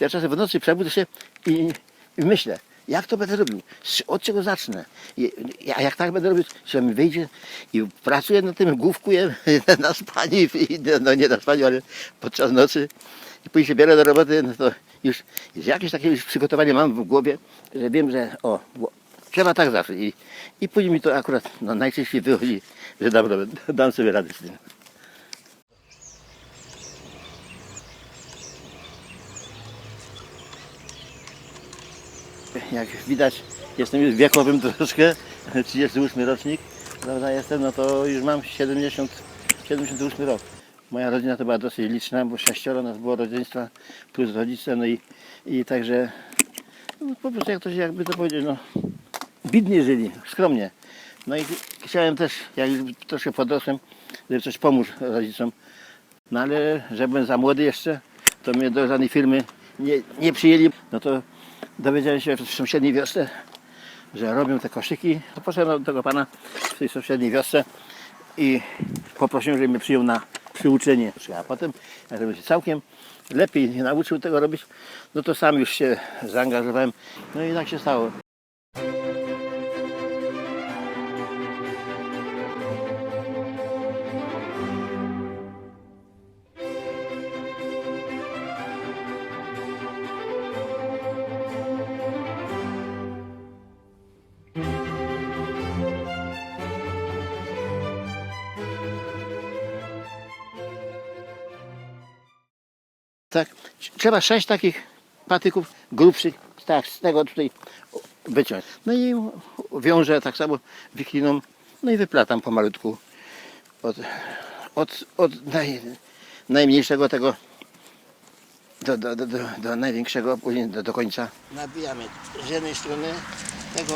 Ja czasem w nocy przebudzę się i, i myślę, jak to będę robił, od czego zacznę. A jak tak będę robił, że mi wyjdzie i pracuję nad tym, główkuję na spanie, i, no nie na spaniu, ale podczas nocy. I później się biorę do roboty, no to już, jakieś takie już przygotowanie mam w głowie, że wiem, że o, trzeba tak zawsze. I, i później mi to akurat no, najczęściej wychodzi, że dam, dam sobie radę z tym. Jak widać, jestem już wiekowym troszkę, 38 rocznik, prawda, jestem, no to już mam 70, 78 rok. Moja rodzina to była dosyć liczna, bo sześcioro nas było rodzeństwa, plus rodzice, no i, i także, no, po prostu jak to się, jakby to powiedzieć, no, bidnie żyli, skromnie. No i chciałem też, jak już troszkę podrosłem, żeby coś pomóc rodzicom, no ale że byłem za młody jeszcze, to mnie do żadnej firmy nie, nie przyjęli. No to dowiedziałem się w sąsiedniej wiosce, że robią te koszyki. To poszedłem do tego pana w tej sąsiedniej wiosce i poprosiłem, żeby mnie przyjął na przyuczenie. A potem, jak żebym się całkiem lepiej nie nauczył tego robić, no to sam już się zaangażowałem. No i tak się stało. Tak, trzeba sześć takich patyków grubszych, tak, z tego tutaj wyciąć. No i wiążę tak samo wikliną, no i wyplatam pomalutku od, od, od naj, najmniejszego tego do, do, do, do, do największego, później do, do końca. Nabijamy z jednej strony tego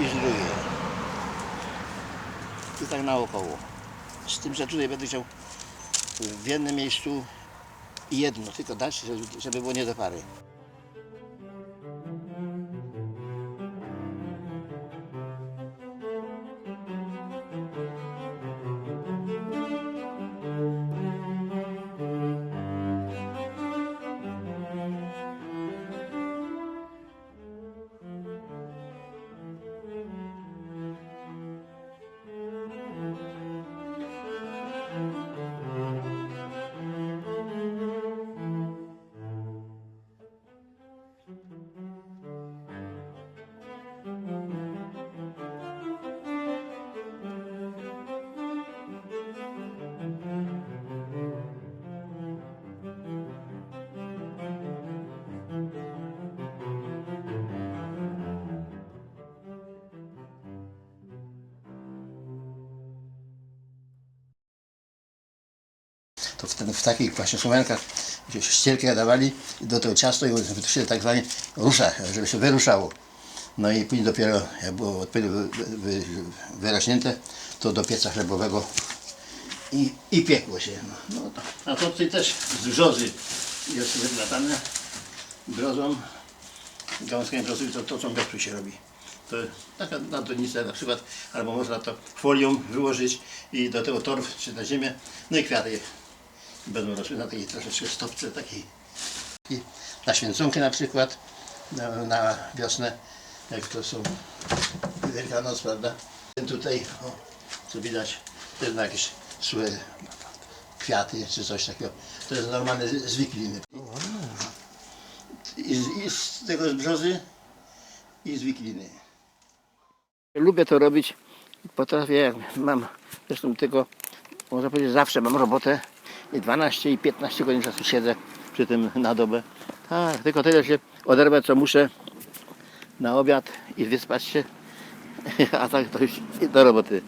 i z drugiej. I tak naokoło. Z tym, że tutaj będę chciał w jednym miejscu jedno, tylko dać, żeby, było nie do pary. To w, ten, w takich właśnie sumenkach gdzie ścierkę dawali do tego ciasto i to się tak zwanie rusza, żeby się wyruszało. No i później dopiero jak było odpowiednio wy, wy, wyrośnięte, to do pieca chlebowego i, i piekło się. No, no, to- a to tutaj też z brzozy jest wyplatane brzozą, gałązkami brzozy, to, to co w się robi. To taka na donicę na przykład, albo można to folią wyłożyć i do tego torf czy na ziemię, no i kwiaty będą rosły na takiej troszeczkę stopce takiej. Na święconkę na przykład, na, na wiosnę, jak to są Wielkanoc, prawda? Tutaj, o, co widać, też na jakieś suche kwiaty czy coś takiego. To jest normalne z- wikliny. I, I z tego z brzozy i z wikliny. Lubię to robić. Potrafię, jak mam, zresztą tylko, można powiedzieć, zawsze mam robotę i 12 i 15 godzin czasu siedzę przy tym na dobę. Tak, tylko tyle się oderwać, co muszę na obiad i wyspać się, a tak to już do roboty.